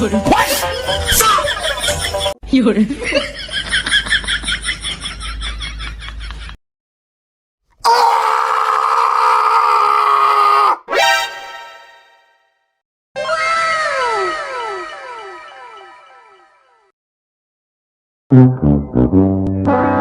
有人快，有人。啊！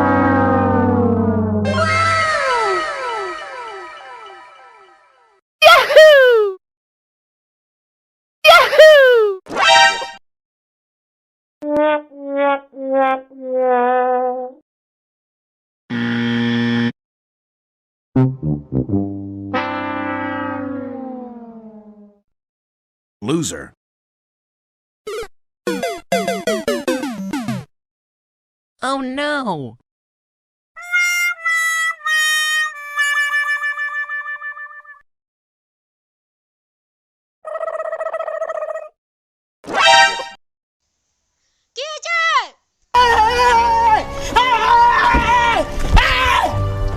Loser. Oh no!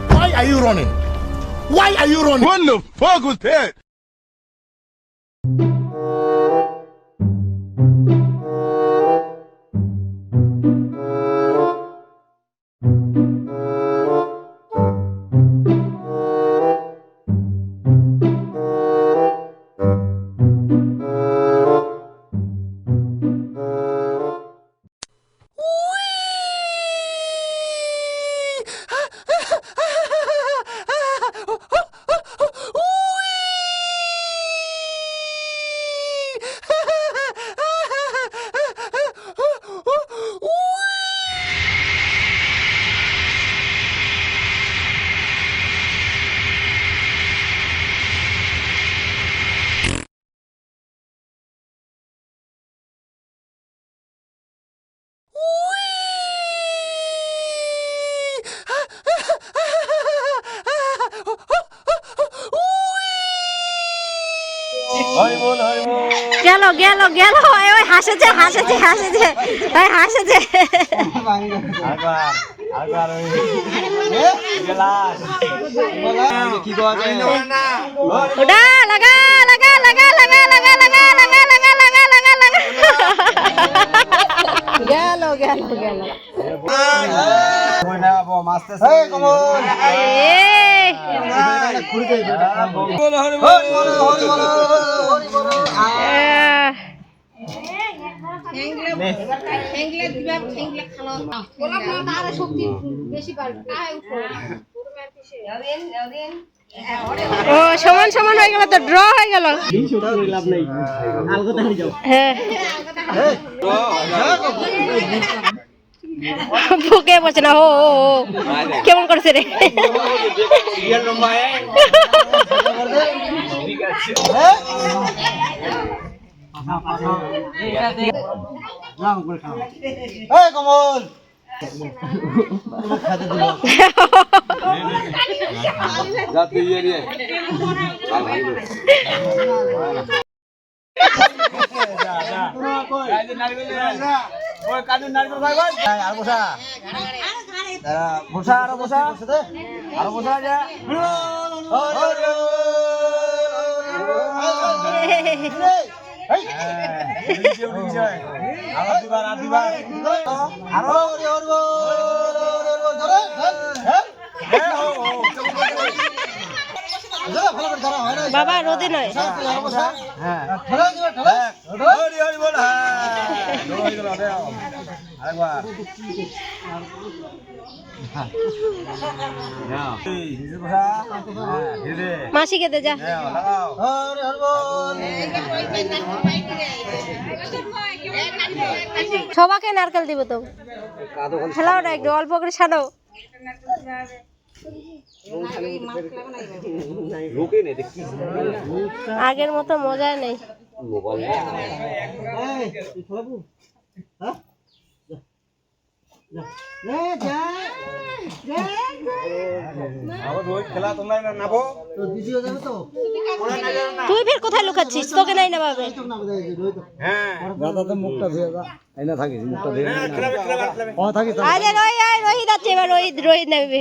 Why are you running? Why are you running? What the fuck was that? গেল গেল গেল ওই ওই হাসেছে হাসেছে হাসেছে ওই হাসেছে ওটা লাগা লাগা লাগা লাগা লাগা লাগা লাগা লাগা লাগা লাগা লাগা গেল গেল গেল এই আহ, ও সমান সমান হয়ে গেল তো ড্র হয়ে গেল। হ্যাঁ। ভুকে বসে না ও কেমন করছে রে কমল जाते ये ये जा जा আর বসা। বসা আরও বসা। আরও বসা যা হ্যাঁ।, হ্যাঁ। মাসিকে দে, যা। সবাকে নারকেল দিব তো। খেলাও না একটু, অল্প করে ছাড়ো। আগের মতো মজা নেই। তুই ফের কোথায় লুকাচ্ছিস? তোকে নাই না ভাবে। দাদা তো মুখটা ধুয়ে দা থাকিস মুখটা ধুয়ে রোহিত এবার রোহিত রোহিত নেবে।